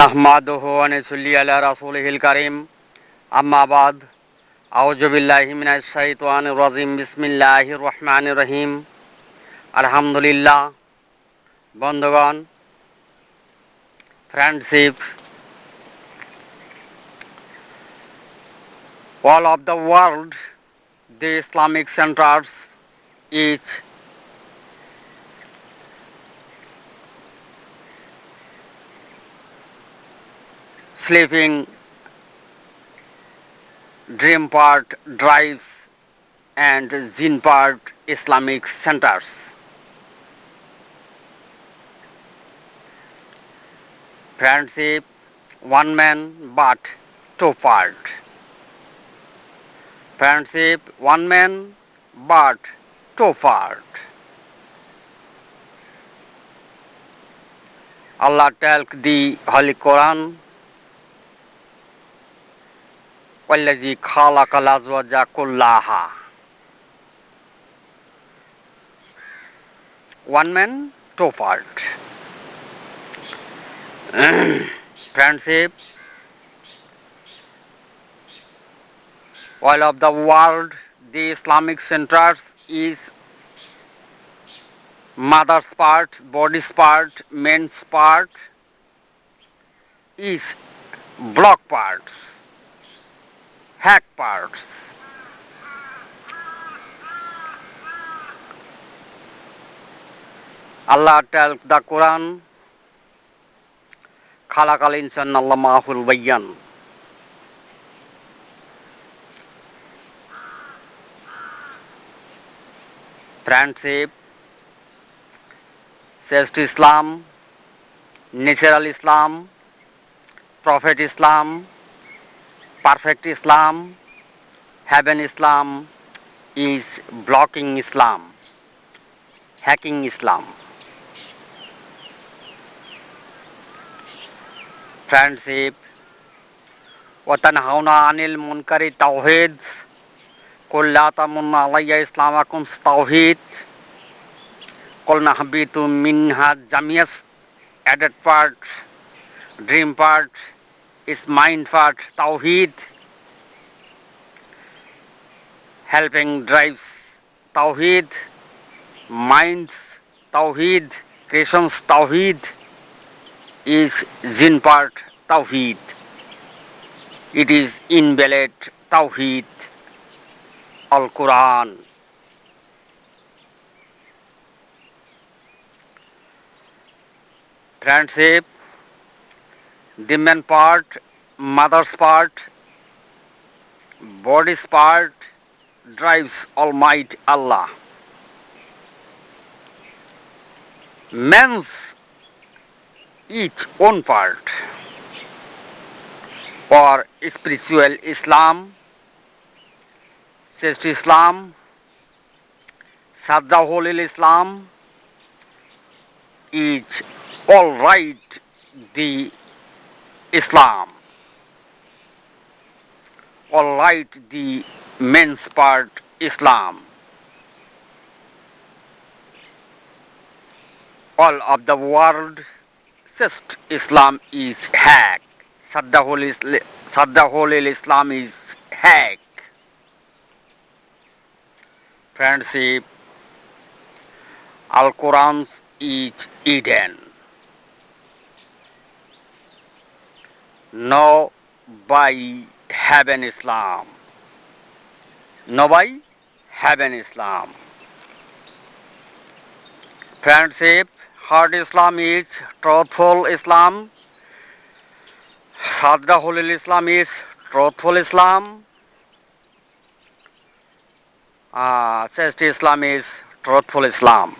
নাহমাদুহু ওয়া নুসাল্লি আলা রাসূলিহিল কারীম। আম্মা বাদ, আউযু বিল্লাহি মিনাশ শাইতানির রাজিম। বিসমিল্লাহির রহমানির রহিম। আলহামদুলিল্লাহ। বন্ধুগণ, friendship, all of the world, the Islamic centers is sleeping, dream part drives and zin part Islamic centers. Friendship, one man but two part. Friendship, one man but two part. Allah tells the Holy Quran ওয়াল্লাজি খালা কালাজওয়াজা কল্লাহা one man two part friendship all of the world, the Islamic centers is mother's part, body's part, men's part, is block parts. Hack parts. Allah tells the Quran, insan Allah mahul bayyan. Friendship, Sest Islam, Natural Islam, Prophet Islam, perfect Islam, heaven Islam is blocking Islam, hacking Islam. Friendship, وتنهون عن المنكر توحيد قل لا تمن علي إسلامكم توحيد قل نهبط منها جميع added part, dream part, is mind part tawheed helping drives tawheed minds tawheed creations tawheed is jinn part tawheed it is invalid tawheed al quran friendship the man part mother's part bodies part drives all might Allah man's each own part for spiritual Islam শ্রেষ্ঠ Islam সাদ্দা হলিল Islam is all right the Islam. All right, the men's part Islam. All of the world, just Islam is hack. Sadda Holy, Sadda Islam is hack. Friendship, Al Quran's is Eden. Heaven Islam. No by heaven Islam. Friendship, hard Islam is truthful Islam. Sadda Holy Islam is truthful Islam. Uh, Sest Islam is truthful Islam.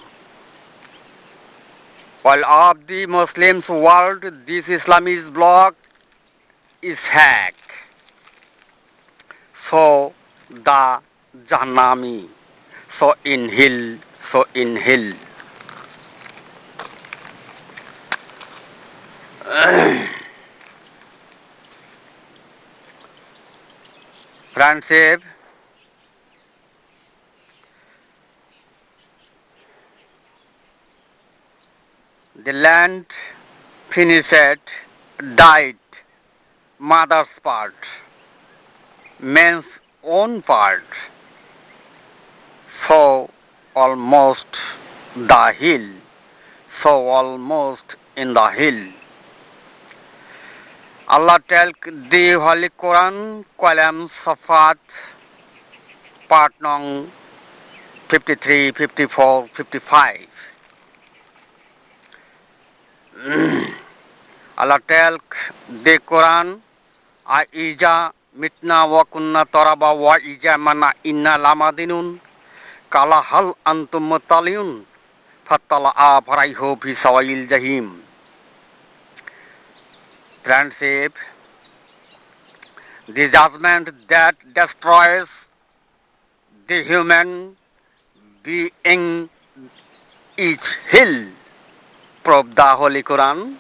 While of the Muslims world, this Islam is blocked hack. So the Jahannami, so inhale, so inhale. Friendship, the land finished died mother's part, man's own part. So almost the hill, so almost in the hill. Allah tell the Holy Quran, Qalam Safat, part nong 53, 54, 55. Allah tell the Quran, a ija mitna wa kunna taraba wa ija mana inna lamadinun kala hal antum mutaliyun fatala a faraiho fi sawail jahim. Friendship, the judgment that destroys the human being is hell. Prove the Holy Quran.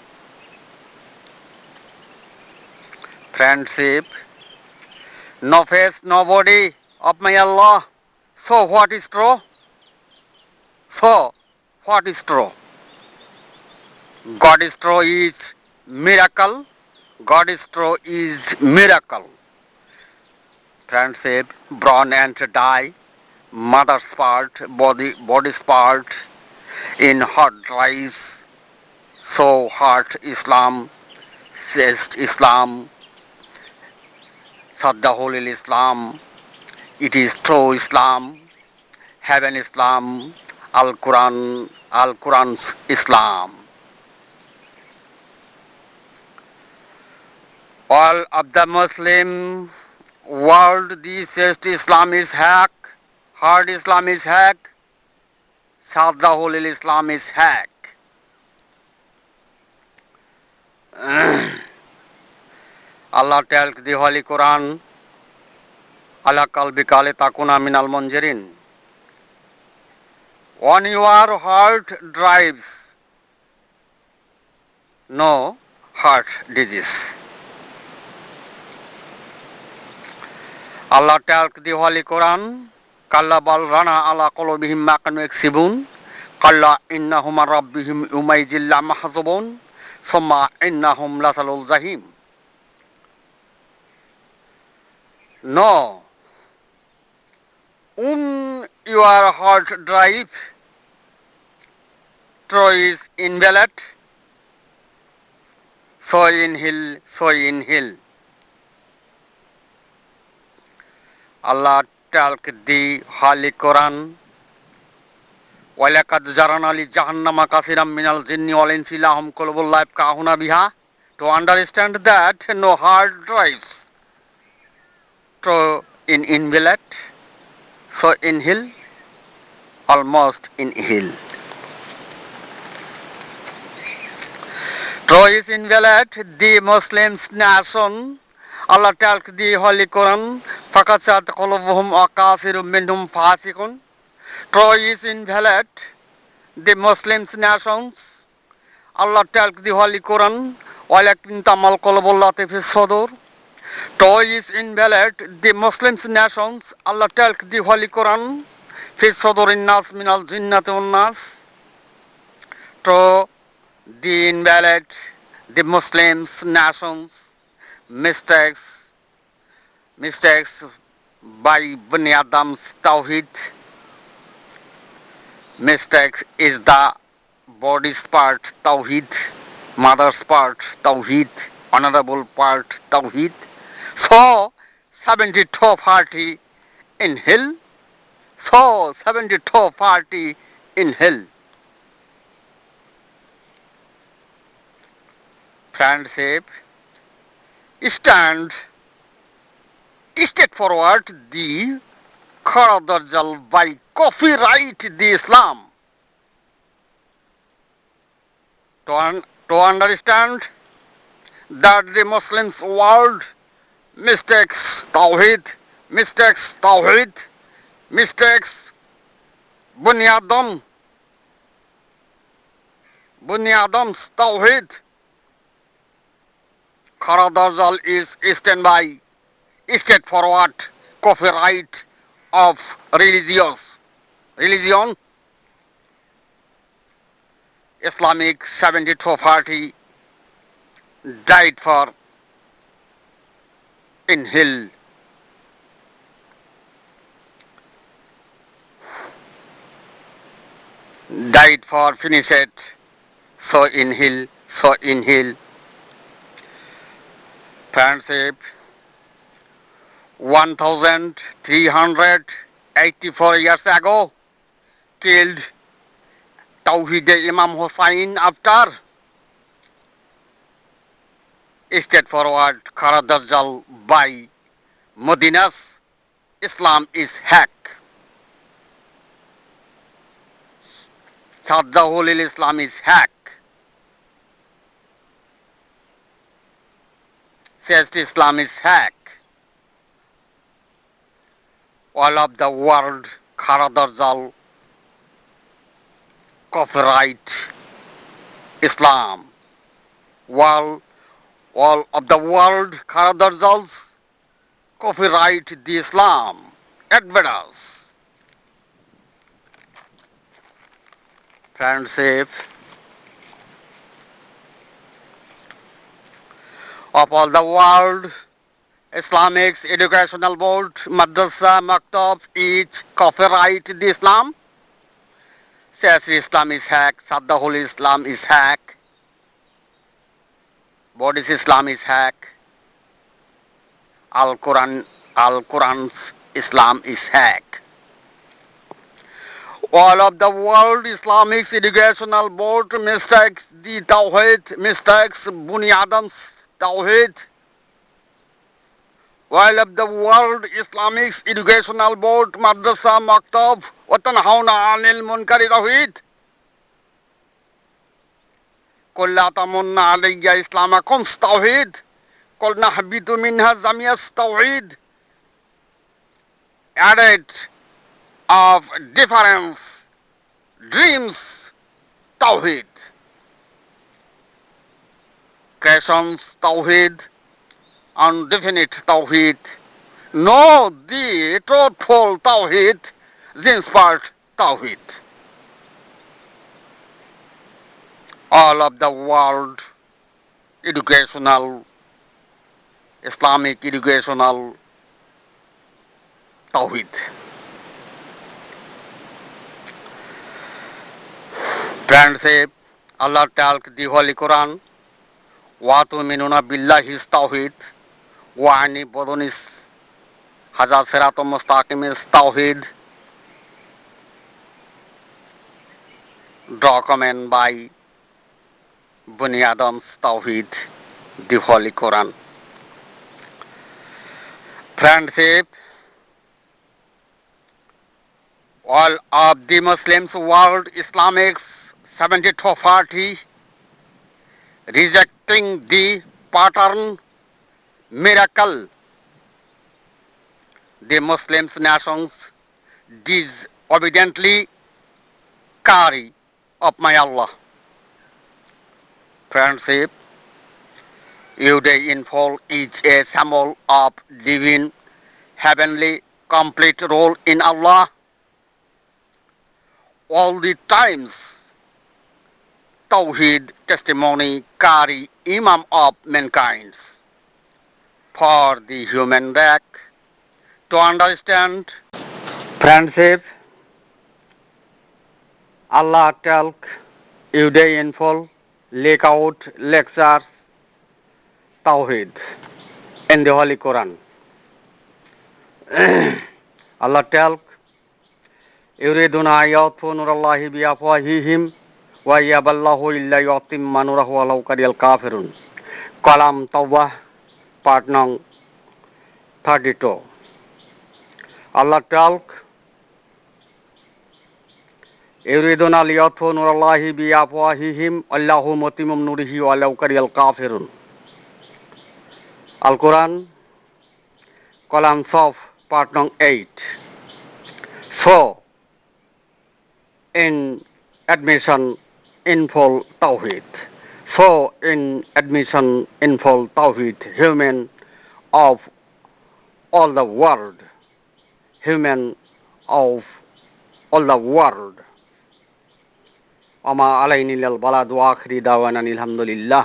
Friendship, no face, no body of my Allah. So what is true? So what is true? God is true is miracle. God is true is miracle. Friendship, born and die, mother's part, body, body's part, in hard drives, so heart Islam, says Islam, Sadda Holy Islam, it is true Islam, heaven Islam, Al Quran, Al Quran's Islam. All of the Muslim world, this says Islam is hack, hard Islam is hack, Sadda Holy Islam Allah টেলক দিহালি Quran আল্লাহ কালবি কালে তাকুনা মিনাল মঞ্জেরিন on your heart drives no heart disease Allah টেলক দিহালি Quran, কাল্লা বাল রানা আলা কলবিহিম মাকানু এক সিবুন কাল্লা ইন্না হুমার রব্বিহিম উমাই জিল্লা মাহাজবন, সোম্মা ইন্না হুম লাসালুল জাহিম। No. Um your hard drive throws in ballot, so in hill, so in hill. Allah talk the Holy Quran. ওয়ালাকাদ Jaran জাহান্নামা Kashiram মিনাল জিন্নি ওয়ালিন সিলাহম কলবুল্লাহ কাহুনা বিহা to understand that no hard drives So in invalid, so in hill, almost in hill. Troy is invalid, the Muslims nation, Allah tells the Holy Quran, فَقَسَتْ قُلُوبُهُمْ وَكَافِرٌ مِّنْهُمْ فَاسِقٌ Troy is invalid, the Muslims nations, Allah tells the Holy Quran, وَلَكِنْ تَمَلْ قُلُوبُ اللَّاتِ فِي الصُّدُورِ Troy is invalid, the Muslims nations, Allah tells the Holy Quran, في صدور الناس من الجنة والناس to the invalid, the Muslims nations, mistakes, mistakes by Bani Adam's Tawhid. Mistakes is the body's part Tawhid, mother's part Tawhid, honorable part Tawhid. So, 72 party in hill, So, 72 party in hell. Friendship, stand straightforward the Kharadajal by copyright the Islam. To, un- to understand that the Muslims world mistakes Tawhid, mistakes Tawhid, mistakes Bunyadam, Bunyadam's Tawhid. Kharadajal is standby, straightforward, copyright of religious religion. Islamic 72 party died for inhale. Died for finish it. So inhale, so inhale. Friendship 1384 years ago killed Tawhid Imam Hussain after straightforward Khara Dajjal by Modinas Islam is hack. Saddahul Islam is hack. Says Islam is hack. All of the world Khara Dajjal copyright Islam. While all of the world Karadarjals copyright the Islam advertise. Friendship of all the world Islamic Educational Board, Madrasa, Maktab, each copyright the Islam. Says Islam is hack, Saddahul Islam is hack. What is Islam is hack? Al Quran, Al Quran's Islam is hack. All of the world Islamic educational board mistakes the Tawheed, mistakes Buni Adam's Tawheed. While of the world Islamic educational board Madrasa Maktab, Watan Hauna Anil Munkari Tawheed. কল্লা তামন্না আলাইয়া ইসলাম আকম তাওহিদ কল্লা হাবিদু মিনহা জামিয়া তাওহিদ added of difference dreams tawhid creations tawhid and definite tawhid know the truthful tawhid the inspired tawhid All of the world educational, Islamic educational Tawhid. Friendship, Allah tells the Holy Quran, Watu minuna billahi Tawhid, Wa'ani bodonis Hazar Siratum Mustaqim is Tawhid. document by Buni Adam's Tawhid, the Holy Friendship, all of the Muslims world Islamics 72 party rejecting the pattern miracle. The Muslims nations disobediently carry of my Allah. Friendship, you day in full is a symbol of divine, heavenly, complete role in Allah. All the times, Tawheed testimony carry Imam of mankind for the human race to understand friendship Allah talk, you day in full, লেকআউট, lecture, tawheed and the holy Quran Allah talk, ইউরিদুন আয়াতু নুরাল্লাহি বিআফওয়াহিহিম, ওয়া ইয়াবাল্লাহু ইল্লা ইউতিম্মা নুরাহু ওয়ালাউ কারিয়াল কাফিরুন। তাওবাহ নং থার্টি টু আল্লাহ ইউরিদুন আলিয়াথ নুরাল্লাহি বিআফওয়াহিহিম, আল্লাহু মতিমুম নুরিহি ওয়ালাউ কারিয়াল কাফিরুন। আল কোরআন, কলাম সফ পার্ট নং eight. So, in admission, in full tawheed. So, in admission, in full tawheed, human of all the world. human of all the world. আমা আলাইনিল বালা দোয়া আখরি দাওয়ান আলহামদুলিল্লাহ।